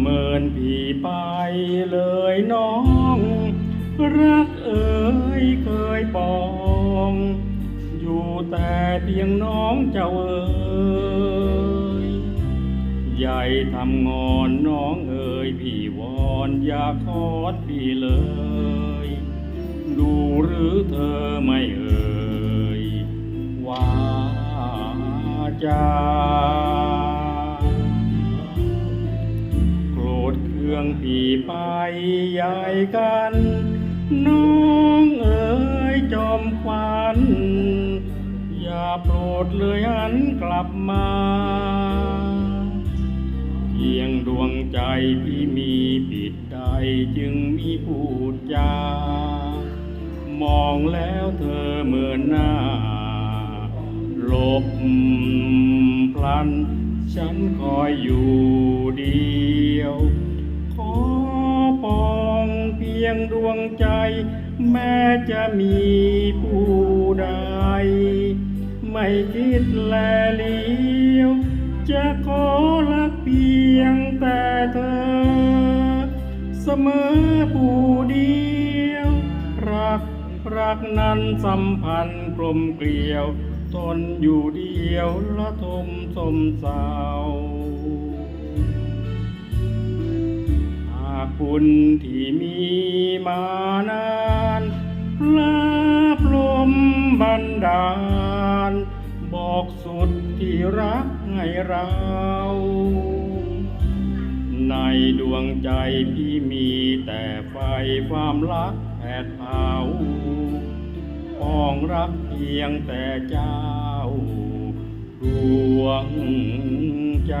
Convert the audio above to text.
เมินพี่ไปเลยน้อง รักเอ๋ยเคยปอง อยู่แต่เพียงน้องเจ้าเอ๋ยใหญ่ทำงอนน้องเอ๋ยพี่วอนอย่าคอดพี่เลย ดูหรือเธอไม่เอ่ยว่าจา เคืองพี่ไปใหญ่กัน น้องเอ๋ยจอมควันอย่าโปรดเลยหันกลับมาเพียงดวงใจพี่มีผิดใดจึงมีพูดจามองแล้วเธอเหมือนหน้าหลบพลัน ฉันคอยอยู่เดียว ดวงใจ แม้จะมีผู้ใด ไม่คิดแลเลี้ยว จะขอรักเพียงแต่เธอ เสมอผู้เดียว รักรักนั้นสัมพันธ์กลมเกลียวทนอยู่เดียวละทมสมเศร้าหากคุณที่มี มานานพลาบลมบันดาล บอกสุดที่รักให้เรา ในดวงใจพี่มีแต่ไฟความรักแผดเผาปองรักเพียงแต่เจ้าดวงใจ